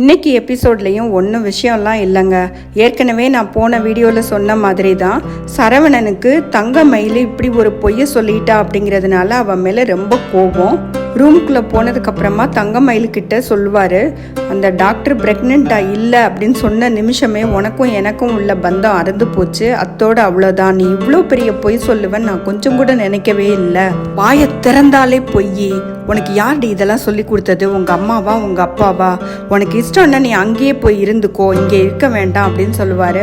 இன்னைக்கு எபிசோட்லேயும் ஒன்றும் விஷயம்லாம் இல்லைங்க. ஏற்கனவே நான் போன வீடியோவில் சொன்ன மாதிரி தான் சரவணனுக்கு தங்க மயில் இப்படி ஒரு பொய்யை சொல்லிட்டா அப்படிங்கிறதுனால அவன் மேலே ரொம்ப கோபம். ரூமுக்குள்ளே போனதுக்கப்புறமா தங்க மயிலுக்கிட்ட சொல்லுவார் அந்த டாக்டர் ப்ரெக்னெண்ட்டாக இல்லை அப்படின்னு சொன்ன நிமிஷமே உனக்கும் எனக்கும் உள்ள பந்தம் அறுந்து போச்சு. அத்தோடு அவ்வளோதான் நீ இவ்வளோ பெரிய பொய் சொல்லுவேன் நான் கொஞ்சம் கூட நினைக்கவே இல்லை. வாயை திறந்தாலே பொய். உனக்கு யார்டி இதெல்லாம் சொல்லி கொடுத்தது? உங்கள் அம்மாவா? உங்கள் அப்பாவா? உனக்கு இஷ்டம்னா நீ அங்கேயே போய் இருந்துக்கோ இங்கே இருக்க வேண்டாம் அப்படின்னு சொல்லுவார்.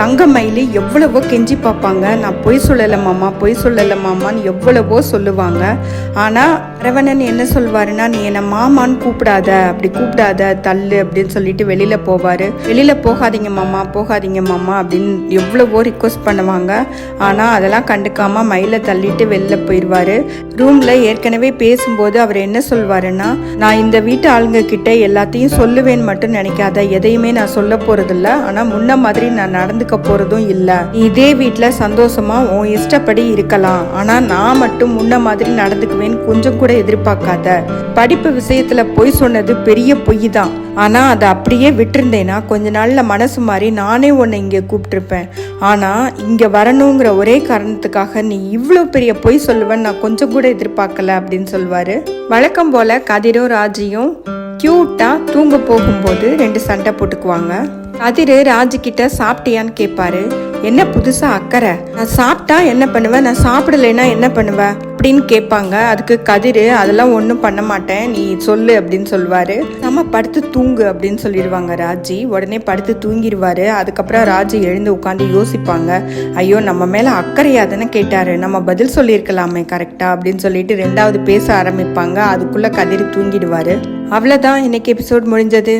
தங்க மயிலி எவ்வளவோ கெஞ்சி பார்ப்பாங்க. நான் பொய் சொல்லலை மாமா பொய் சொல்லலை மாமான்னு எவ்வளவோ சொல்லுவாங்க. ஆனால் ரவணன் என்ன சொல்வாருன்னா நீ என்னை மாமான்னு கூப்பிடாத அப்படி கூப்பிடாத தள்ளு அப்படின்னு சொல்லிட்டு வெளியில் போவார். வெளியில் போகாதீங்க மாமா போகாதீங்க மாமா அப்படின்னு எவ்வளவோ ரிக்வஸ்ட் பண்ணுவாங்க. ஆனால் அதெல்லாம் கண்டுக்காமல் மயிலை தள்ளிட்டு வெளில போயிடுவார் ரூமில் ஏற்கனவே பேசும்போது அவர் என்ன சொல்வாருன்னா நான் இந்த வீட்டு ஆளுங்க கிட்ட எல்லாத்தையும் சொல்லுவேன் மட்டும் நினைக்காத எதையுமே நான் சொல்ல போறதில்ல. ஆனால் முன்ன மாதிரி நான் நடந்துக்க போறதும் இல்லை. இதே வீட்டில் சந்தோஷமா உன் இஷ்டப்படி இருக்கலாம். ஆனால் நான் மட்டும் முன்ன மாதிரி நடந்துக்குவேன் கொஞ்சம் கூட எதிர்பார்க்காத. படிப்பு விஷயத்துல பொய் சொன்னது பெரிய பொய் தான் ஆனால் அதை அப்படியே விட்டுருந்தேன்னா கொஞ்ச நாளில் மனசு மாதிரி நானே உன்னை இங்கே கூப்பிட்ருப்பேன் ஆனால் இங்கே வரணுங்கிற ஒரே காரணத்துக்காக நீ இவ்வளோ பெரிய பொய் சொல்லுவேன்னு நான் கொஞ்சம் கூட எதிர்பார்க்கல அப்படின்னு சொல்லுவார் வழக்கம் போல் கதிரும் ராஜியும் க்யூட்டாக தூங்க போகும்போது ரெண்டு சண்டை போட்டுக்குவாங்க. கதிர் ராஜிக்கிட்ட கிட்ட சாப்பிட்டியான்னு கேட்பாரு என்ன புதுசா அக்கறை? நான் சாப்பிட்டா என்ன பண்ணுவேன் நான் சாப்பிடலைன்னா என்ன பண்ணுவேன் அப்படின்னு கேட்பாங்க. அதுக்கு கதிர் அதெல்லாம் ஒன்றும் பண்ண மாட்டேன். நீ சொல்லு அப்படின்னு சொல்லுவாரு. நம்ம படுத்து தூங்கு அப்படின்னு சொல்லிடுவாங்க ராஜி. உடனே படுத்து தூங்கிடுவாரு. அதுக்கப்புறம் ராஜி எழுந்து உட்காந்து யோசிப்பாங்க. ஐயோ நம்ம மேல அக்கறையா தானே கேட்டாரு. நம்ம பதில் சொல்லியிருக்கலாமே கரெக்டா? அப்படின்னு சொல்லிட்டு ரெண்டாவது பேச ஆரம்பிப்பாங்க. அதுக்குள்ள கதிர் தூங்கிடுவாரு. அவ்வளோதான் இன்னைக்கு எபிசோட் முடிஞ்சது.